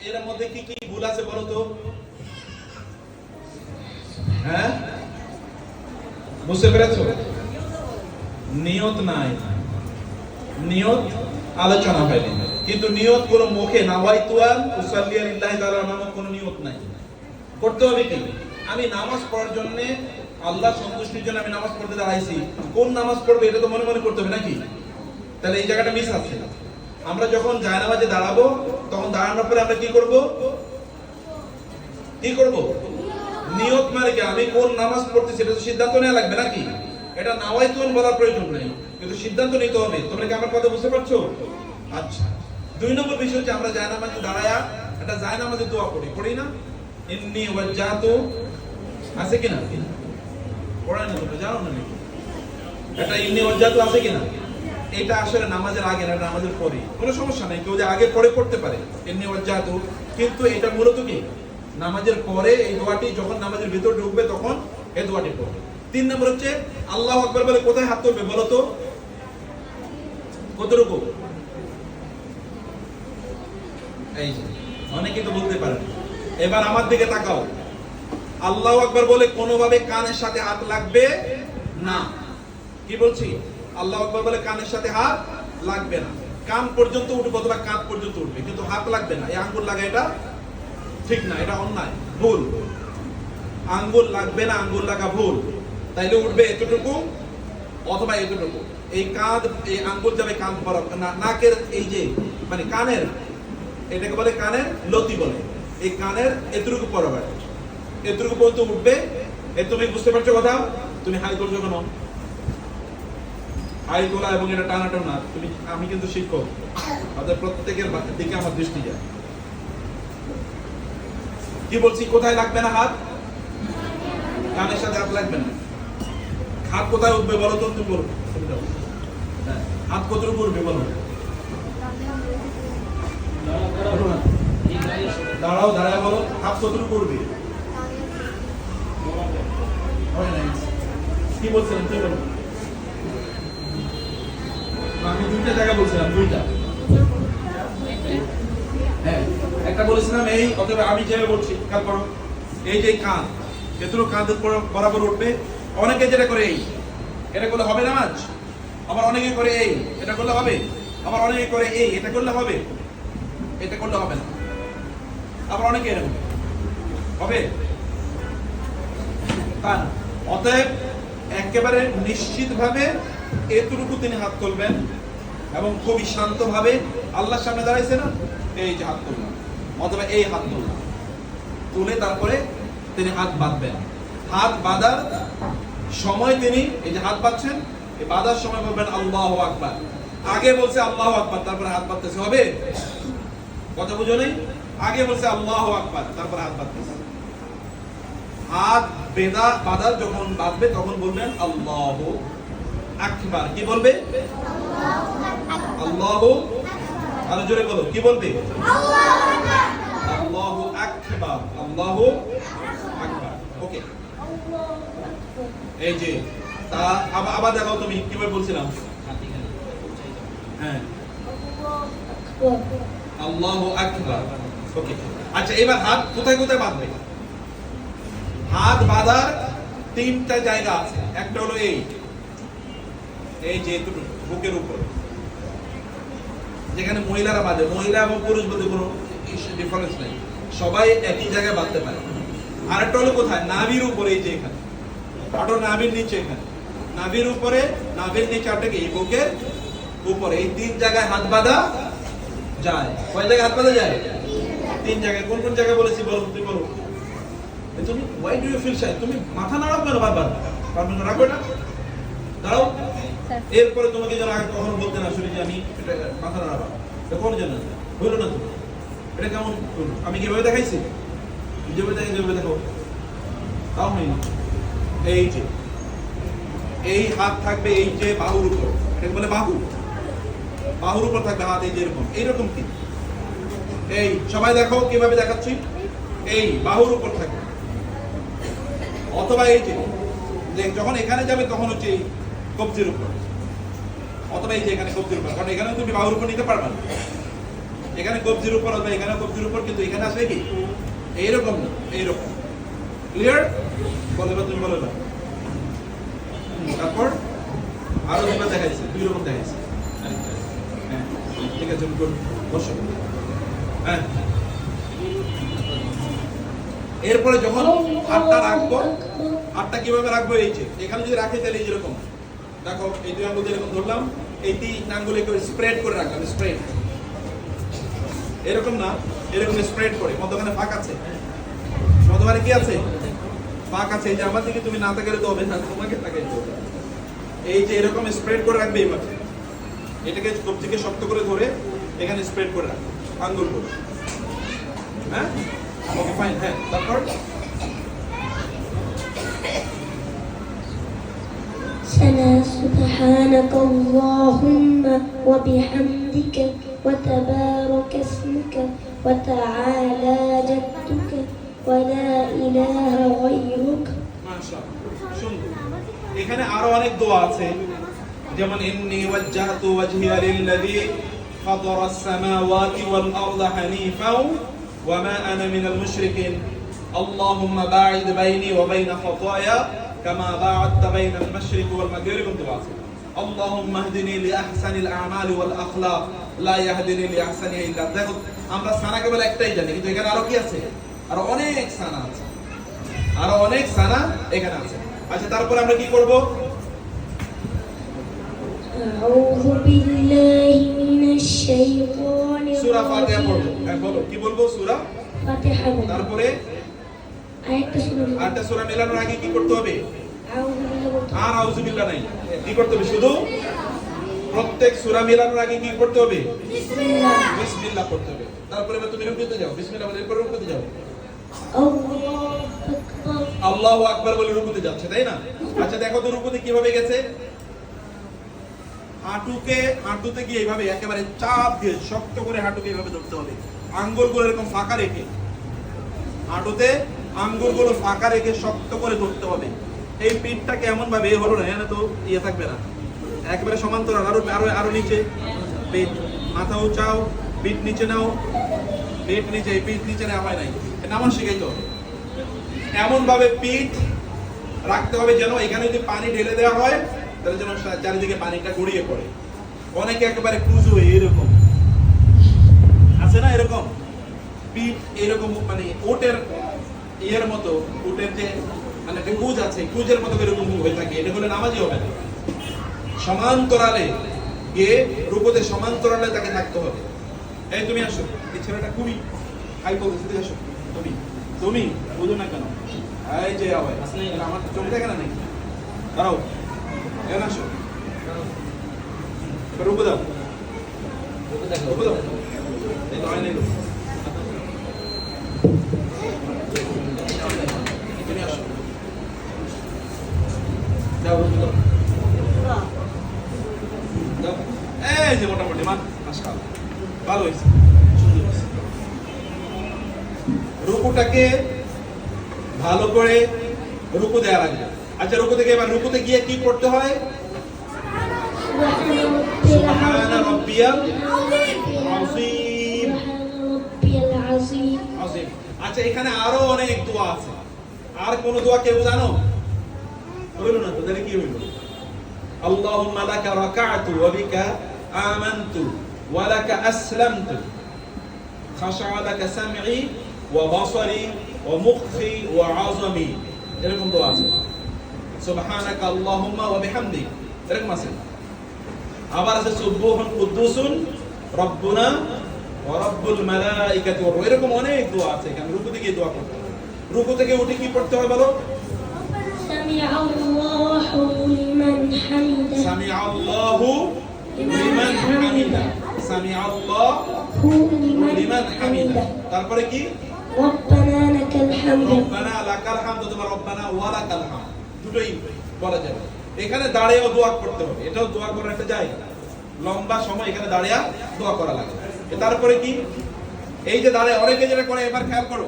এর মধ্যে কি কি ভুল আছে বলো তো? হ্যাঁ? বুঝতে পেরেছ? নিয়ত নাই। নিয়ত আলোচনা হয়নি। কিন্তু নিয়ত কোনো মুখে নাওয়াইতুয়ান উসাল্লি আলিল্লাহি তাআলা নামক কোনো নিয়ত নাই। করতে হবে কি? আমি নামাজ পড়ার জন্য আল্লাহ সন্তুষ্টির জন্য আমি নামাজ পড়তে দাঁড়াইছি। কোন নামাজ পড়বে এটা তো মনে মনে করতে হবে নাকি? তাহলে এই জায়গাটা মিস আছে। আমরা যখন জায়নামাজে দাঁড়াবো তখন দাঁড়ানোর পরে আমরা কি করব? কি করব? নিয়ত মানে কি আমি কোন নামাজ পড়তেছি এটা তো সিদ্ধান্ত নেওয়া লাগবে নাকি? এটা নাওয়াই তুন বলার প্রয়োজন নেই। কিন্তু সিদ্ধান্ত নিতে হবে। তোমরা কি আমার কথা বুঝতে পারছ? আচ্ছা। দুই নম্বর বিষয় হচ্ছে আমরা জায়নামাজে দাঁড়ায়া এটা জায়নামাজে দোয়া করি। করি না? ইন্নি ওয়াজ্জাতু। আছে কিনা? পড়ায় না তোমরা জানো না এটা ইন্নি ওয়াজ্জাতু আছে কিনা? এটা আসলে নামাজের আগে না নামাজের পরে। কোনো সমস্যা নেই, কেউ যে আগে, পরে পড়তে পারে। এমনি ওয়াজ্জাতু কিন্তু এটা মূলত কি? নামাজের পরে এই দোয়াটি যখন নামাজের ভিতর ঢুকবে, তখন এই দোয়াটি পড়বে। তিন নম্বর হচ্ছে, আল্লাহ আকবার বলে কোথায় হাত তুলবে বলো তো? কতটুকু? এই যে অনেকে তো বলতে পারেন এবার আমার দিকে তাকাও। আল্লাহ আকবর বলে কোনোভাবে কানের সাথে হাত লাগবে না। কি বলছি? আল্লাহ আকবার বলে কানের সাথে হাত লাগবে না। কান পর্যন্ত উঠবে অথবা কাঁধ পর্যন্ত উঠবে, কিন্তু হাত লাগবে না। এই আঙ্গুল লাগা এটা ঠিক না, এটা অন্যায়, ভুল। আঙ্গুল লাগবে না, আঙ্গুল লাগা ভুল। তাইলে উঠবে এতটুকু অথবা এতটুকু। এই কাঁধ, এই আঙ্গুল যাবে কান বরাবর নাকের এই যে মানে কানের, এটাকে বলে কানের লতি বলে। এই কানের এতটুকু বরাবর। এতটুকু পর্যন্ত উঠবে। এ তুমি বুঝতে পারছ কথা? তুমি হাই করছ কেন? হাই তোলা এবং এটা টানাটাও না তুমি আমি কিন্তু শিক্ষক। তাদের প্রত্যেকের দিকে আমার দৃষ্টি যায়। কি বলছি কোথায় লাগবে না হাত? কানের সাথে হাত লাগবে না। হাত কোথায় উঠবে বলো তো তুমি দাও। হ্যাঁ, হাত কতটুকু উঠবে বলো। দাঁড়াও দাঁড়ায় বলো হাত কতটুকু উঠবে। কি বলছিলেন কি বলো আমি দুইটা জায়গা বলছিলাম, দুইটা। হ্যাঁ একটা বলেছিলাম এই অথবা আমি যেভাবে বলছি, খেয়াল করো, এই যে কাঁধ এতটুকু কাঁধের বরাবর উঠবে, অনেকে যেটা করে এই, এটা করলে হবে নামাজ? আবার অনেকে করে এই, এটা করলে হবে? আবার অনেকে করে এই, এটা করলে হবে? এটা করলে হবে না। আবার অনেকে এরকম। হবে? তা অতএব একেবারে নিশ্চিতভাবে এতটুকু তিনি হাত তুলবেন এবং খুবই শান্তভাবে আল্লাহর সামনে দাঁড়াইছে না, এই যে হাত তুললাম, অথবা এই হাত তুললাম। তুলে তারপরে তিনি হাত বাঁধবেন। হাত বাঁধার সময় তিনি, এই যে হাত বাঁধছেন, এই বাঁধার সময় বলবেন, আল্লাহ আকবার। আগে বলছে, আল্লাহ আকবার। তারপরে হাত বাঁধতেছে, হবে? কথা বুঝো নেই? আগে বলছে, আল্লাহ আকবার। তারপরে হাত বাঁধতেছে। হাত বেদা বাঁধা যখন বাঁধবে, তখন বলবেন, আল্লাহ আকবার। কি বলবে? আল্লাহ আরও জোরে বলো, কি বলবে? আল্লাহ আকবার আল্লাহ আকবার। ওকে। এই যে, তা আবার দেখাও তুমি কীভাবে বলছিলাম? হ্যাঁ। আল্লাহ আকবার। ওকে। আচ্ছা এবার হাত কোথায় কোথায় বাঁধবে? হাত বাঁধার তিনটা জায়গা আছে। একটা হলো এই। এই যে বুকের উপর। যেখানে মহিলারা বাঁধে, মহিলা এবং পুরুষ বলতে কোনো ডিফারেন্স নেই। সবাই একই জায়গায় বাঁধতে পারে। আরেকটা হলো কোথায়? নাভির উপরে এই যে এখানে। আটো নাভির নিচে এখানে। নাভির উপরে, নাভির নিচে আটকে এই বুকের উপরে। এই তিন জায়গায় হাত বাঁধা যায়। কয় জায়গায় হাত বাঁধা যায়? তিন জায়গায়। কোন কোন জায়গায় বলেছি বলো তুমি বলো। তুমি why do you feel shy তুমি মাথা নাড়াও কেন বারবার? পারবে না রাখো না? দাঁড়াও। এরপরে তোমাকে যেন আগে কখনো বলতে না শুনি যে আমি এটা মাথা হইল না তুমি এটা কেমন আমি কীভাবে দেখাইছি? যেভাবে যেভাবে দেখো। তাও এই যে। এই হাত থাকবে এই যে বাহুর উপর। এটাকে বলে বাহু। বাহুর উপর থাকবে হাত এই যে এরকম। এইরকম কি? এই, সবাই দেখো কীভাবে দেখাচ্ছি। এই বাহুর উপর থাকবে। অথবা এই যে যখন এখানে যাবে তখন হচ্ছে এই কবজির উপর। অথবা এই যে এখানে কবজির উপর, কারণ এখানেও তুমি বাহুর উপর নিতে পারবে না। এখানে কবজির উপর হবে এখানে কবজির উপর, কিন্তু এখানে আসবে কি? এইরকম না, এইরকম। ক্লিয়ার বলে বা তুমি বলে না। তারপর আরও দুটো দেখাইছে, দুই রকম দেখাইছে। হ্যাঁ ঠিক আছে বসো। হ্যাঁ। এরপরে যখন হাতটা রাখব হাতটা কীভাবে রাখব এই যে, এখানে যদি রাখি তাহলে এই যেরকম দেখো, এই দুই আঙ্গুল এরকম ধরলাম, এই তিন আঙ্গুল করে স্প্রেড করে রাখলাম স্প্রেড এরকম না, এরকম স্প্রেড করে। মধ্যখানে ফাঁক আছে। মধ্যখানে কি আছে? ফাঁক আছে। এই যে আমার দিকে তুমি না তাকালে তো হবে না, তোমাকে তাকাইতে হবে। এই যে এরকম স্প্রেড করে রাখবে এইভাবে এটাকে কবজিকে শক্ত করে ধরে এখানে স্প্রেড করে রাখবে। আঙ্গুল করে। হ্যাঁ? ওকে ফাইন হ্যাঁ তারপর? سنا سبحانك اللهم وبحمدك وتبارك اسمك وتعالى جدك ولا إله غيرك মাশাআল্লাহ সুন্দর এখানে আরো অনেক দোয়া আছে যেমন ইন্নি ওয়াজ্জাহতু ওয়াজহিয়া লিল্লাযী ফাতারা السماوات والأرض حنيفا وما أنا من المشركين اللهم باعد بيني وبين خطايا كما باعدت بين المشرق والمغرب دعاء اللهم اهدني لأحسن الأعمال والأخلاق لا يهدني لأحسنها إلا أنت দেখো আমরা সানা কেবল একটাই জানি কিন্তু এখানে আরো কি আছে আরো অনেক সানা আছে আরো অনেক সানা এখানে আছে আচ্ছা তারপরে আমরা কি করব أعوذ بالله من الشيطان সূরা ফাতিহা পড়ব الرجيم হ্যাঁ বলো কি বলবো সূরা فاتحة بلد. তারপরে আরেকটা সূরা মেলানোর আগে কি করতে হবে? আর আউযুবিল্লাহ নাই। কি করতে হবে? শুধু প্রত্যেক সূরা মেলানোর আগে কি করতে হবে? বিসমিল্লাহ। করতে হবে। তারপরে তুমি রুকুতে যাও। বিসমিল্লাহ বলে এরপর রুকুতে যাও। আল্লাহু আকবার বলে রুকুতে যাচ্ছে তাই না? আচ্ছা দেখো তো রুকুতে কীভাবে গেছে? হাঁটুকে হাঁটুতে গিয়ে এইভাবে একেবারে চাপ দিয়ে শক্ত করে হাঁটুকে এইভাবে ধরতে হবে। আঙ্গুলগুলো এরকম ফাঁকা রেখে। হাঁটুতে আঙ্গুলগুলো ফাঁকা রেখে শক্ত করে ধরতে হবে। এই পিঠটাকে এমন ভাবে এ হলো না এখানে তো? ইয়ে থাকবে না। একেবারে সমান্তরাল, আরও আরও আরও নিচে। পিঠ মাথা উঁচাও, পিঠ নিচে নাও। পিঠ নিচে পিঠ নিচে নেওয়া হয় নাই। এটা আমার শিখাইতে হবে। এমন ভাবে পিঠ রাখতে হবে যেন এখানে যদি পানি ঢেলে দেওয়া হয়, তাহলে যেন চারিদিকে পানিটা গড়িয়ে পড়ে। অনেকে একেবারে ক্রুজ হয়ে এরকম। আছে না এরকম? পিঠ এরকম মানে ওটের ইয়ের মতো ওটের যে মানে একটা কুজ আছে, কুজের মতো এরকম হয়ে থাকে, এটা হলে নামাজই হবে না। সমান্তরালে গিয়ে রূপতে সমান্তরালে তাকে থাকতে হবে। এই তুমি আসো, এই ছেলেটা খুবই হাই বলতেছে তুমি আসো। তুমি তুমি, বুঝো না কেন? এই যে এটা আমার চোখ দেখে না নাকি দাঁড়াও, এখানে আসো। এবার রূপে দাও। রূপে দাও। এই তো আয়নাই রূপ। মাশাআল্লাহ ভালো হয়েছে সুন্দর হয়েছে রুকুটাকে ভালো করে রুকু দেওয়া লাগবে আচ্ছা রুকু থেকে এবার রুকুতে গিয়ে কি করতে হয় সুবহান রব্বিয়াল সুবহান রাব্বিয়াল আযীম। আযীম সুবহান রব্বিয়াল আযীম। আযীম আচ্ছা এখানে আরো অনেক দোয়া আছে আর কোন দোয়া কেউ জানো হইল না তো তাহলে কি হইল اللهم لك ركعت وبك آمنت ولك أسلمت خشع لك سمعي وبصري ومخي وعظمي এরকম দোয়া আছে সুবহানাক আল্লাহুম্মা ওয়া বিহামদিক এরকম আছে আবার আছে সুবহুন কুদ্দুসুন রব্বুনা ওয়া রব্বুল মালাইকাতি ওয়া রূহ। এরকম অনেক দোয়া আছে এখানে রুকু থেকে দোয়া করতে হবে রুকু থেকে উঠে কি পড়তে হয় বলো سمع الله لمن حمده সামি আল্লাহু লিমান হামিদা তারপরে কি? এখানে দাঁড়িয়েও দোয়া করতে হবে। এটাও দোয়া করার একটা লম্বা সময় এখানে দাঁড়িয়ে দোয়া করা লাগে তারপরে কি? এই যে দাঁড়ায় অনেকে যেটা করে এবার খেয়াল করো।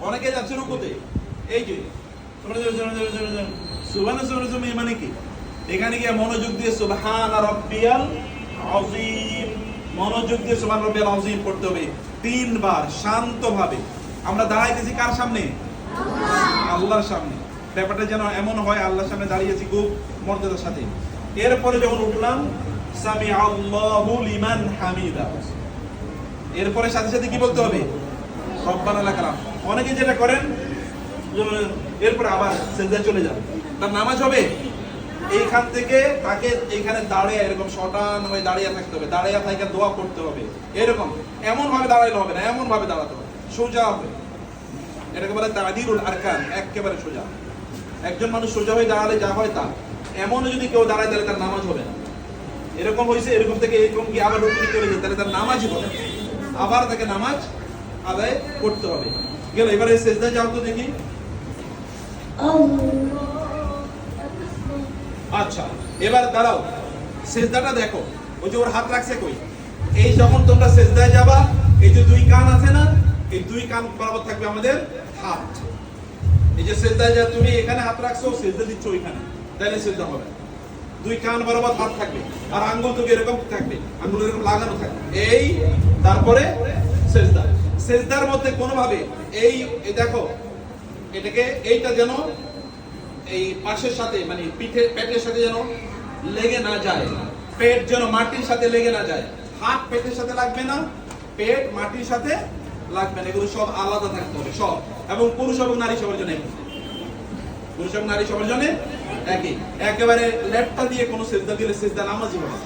অনেকে যাচ্ছে রুকুতে। এই যে মানে কি? এখানে গিয়ে মনোযোগ দিয়ে সুবহান রব্বিয়াল মনোযোগ দিয়ে সুবহান রাব্বিয়াল আযীম পড়তে হবে। তিনবার শান্তভাবে। আমরা দাঁড়াইতেছি কার সামনে? আল্লাহর। সামনে। ব্যাপারটা যেন এমন হয় আল্লাহর সামনে দাঁড়িয়েছি খুব মর্যাদার সাথে। এরপরে যখন উঠলাম সামি আল্লাহু লিমান হামিদা। এরপরে সাথে সাথে কি বলতে হবে? রব্বানা লাকাল হামদ। অনেকে যেটা করেন এরপরে আবার সেজদায় চলে যান। তার নামাজ হবে? এইখান থেকে তাকে এইখানে দাঁড়িয়ে এরকম শটান হয়ে দাঁড়িয়ে থাকতে হবে দাঁড়িয়ে থাকে দোয়া করতে হবে, এরকম। এমন ভাবে দাঁড়াইলে হবে না এমন ভাবে দাঁড়াতে হবে। সোজা হবে। এটাকে বলে তাদিরুল আরকান একেবারে সোজা। একজন মানুষ সোজা হয়ে দাঁড়ালে যা হয় তা। এমনও যদি কেউ দাঁড়ায়, তাহলে তার নামাজ হবে না। এরকম হয়েছে, এরকম থেকে এরকম কি আবার রুকুন চলে হয়েছে, তাহলে তার নামাজই হবে আবার তাকে নামাজ আদায় করতে হবে। গেল, এবারে শেষদায় যাও তো দেখি। আচ্ছা এবার দাঁড়াও। সেজদাটা দেখো। ওই যে ওর হাত রাখছে কই? এই যখন তোমরা সেজদায় যাবা, এই যে দুই কান আছে না, এই দুই কান বরাবর থাকবে আমাদের হাত। এই যে সেজদায় যা তুমি এখানে হাত রাখছো, সেজদা দিচ্ছ ওইখানে। তাহলে সেজদা হবে। দুই কান বরাবর হাত থাকবে। আর আঙ্গুল তো এরকম থাকবে? আঙ্গুল এরকম লাগানো থাকবে। এই, তারপরে সেজদা। সেজদার মধ্যে কোনোভাবে এই দেখো, এটাকে এইটা যেন এই পাশের সাথে মানে পিঠে পেটের সাথে যেন লেগে না যায়। পেট যেন মাটির সাথে লেগে না যায়। হাত পেটের সাথে লাগবে না, পেট মাটির সাথে লাগবে না। এগুলো সব আলাদা থাকতে হবে, সব। এবং পুরুষ এবং নারী সবার জন্য। পুরুষ এবং নারী সবার জন্য একই। একেবারে লেপটা দিয়ে কোনো সেজদা দিলে সেজদা নামাজই হবে।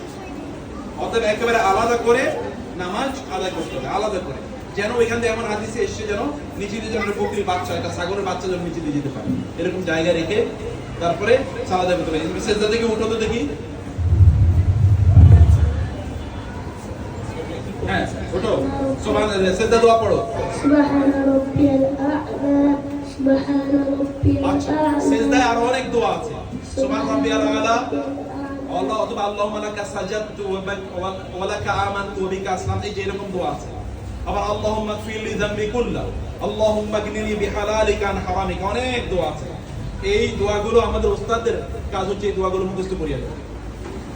অতএব একেবারে আলাদা করে নামাজ আদায় করতে হবে, আলাদা করে। যেন এখান থেকে এমন হাদিসে এসছে যেন নিচে দিয়ে যেন বকরির বাচ্চা একটা সাগরের বাচ্চা যেন নিচে দিয়ে যেতে পারে। এরকম জায়গা রেখে তারপরে সালাদে করতে পারি। থেকে উঠো তো দেখি। হ্যাঁ, আচ্ছা, অনেক দোয়া আছে। সুবহান আল্লাহ অথবা আল্লাহুম্মা লাকা সাজাদতু ওয়া লাকা আমানতু যেরকম দোয়া আছে। আবার আল্লাহুম্মা ফিরলি যামবি কুল্লা আল্লাহুম্মা গনিনি বিহালালিকা আন হারামিকা, অনেক দোয়া আছে। এই দোয়াগুলো আমাদের ওস্তাদদের কাজ হচ্ছে এই দোয়াগুলো মুখস্থ করিয়ে দেওয়া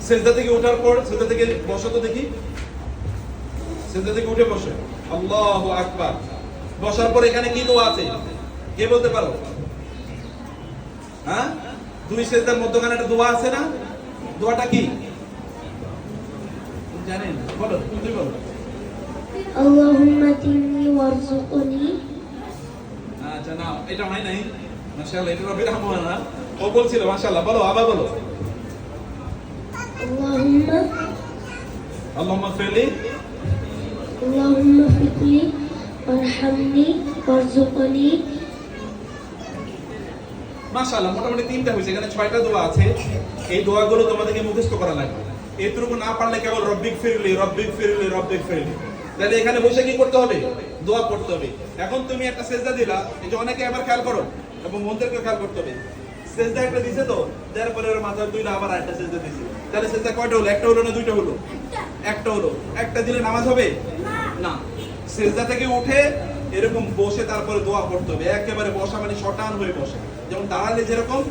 সেজদা থেকে ওঠার পর, সেজদা থেকে বসো তো দেখি। সেজদা থেকে উঠে বসো। আল্লাহু আকবার। বসার পর এখানে কি দোয়া আছে? কে বলতে পারো? হ্যাঁ? দুই সেজদার মধ্যখানে একটা দোয়া আছে না? দোয়াটা কি? জানেন? বলো তুমি বলো اللهم اتني وارزقني আচ্ছা না এটা হয় নাই মাশাআল্লাহ এটা রবির রহমান না ও বলছিল মাশাআল্লাহ বলো আবার বলো اللهم আল্লাহুম্মা ফিরলি اللهم اغفر لي وارحمني وارزقني মাশাআল্লাহ মোটামুটি তিনটা হয়েছে এখানে ছয়টা দোয়া আছে এই দোয়াগুলো তোমাদেরকে মুখস্থ করা লাগবে এতটুকু না পারলে কেবল রব্বিক ফিরলি রব্বিক ফিরলি রব্বিক ফিরলি তাহলে এখানে বসে কি করতে হবে? দোয়া পড়তে হবে। এখন তুমি একটা সেজদা দিলা, এই যে অনেকে আবার খেয়াল করো, এবং মন্দিরকে খেয়াল করতে হবে। সেজদা একটা দিছে তো, তারপরে ওর মাথায় দুইটা আবার একটা সেজদা দিছে। তাহলে সেজদা কয়টা হলো? একটা হলো না দুইটা হলো? একটা হলো। একটা দিলে নামাজ হবে? না। সেজদা থেকে উঠে এরকম বসে তারপরে দোয়া পড়তে হবে। একেবারে বসা মানে শটান হয়ে বসে। যেমন দাঁড়ালে যেরকম,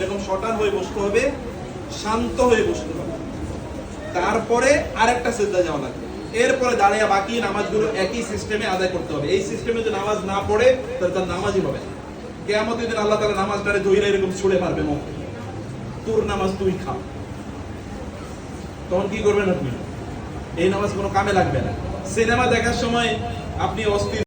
এরকম শটান হয়ে বসতে হবে, শান্ত হয়ে বসতে হবে। তারপরে আরেকটা সেজদা যাওয়া লাগবে। এরপরে দাঁড়িয়ে বাকি নামাজগুলো একই সিস্টেমে আদায় করতে হবে। এই সিস্টেমে যদি নামাজ না পড়ে, তাহলে তার নামাজই হবে না। কেয়ামতের দিন আল্লাহ তালা নামাজটারে ধৈর্য এরকম ছুড়ে মারবে মুখ তোর নামাজ তুই খা। তখন কি করবেন আপনি? এই নামাজ কোনো কামে লাগবে না। সিনেমা দেখার সময় আপনি অস্থির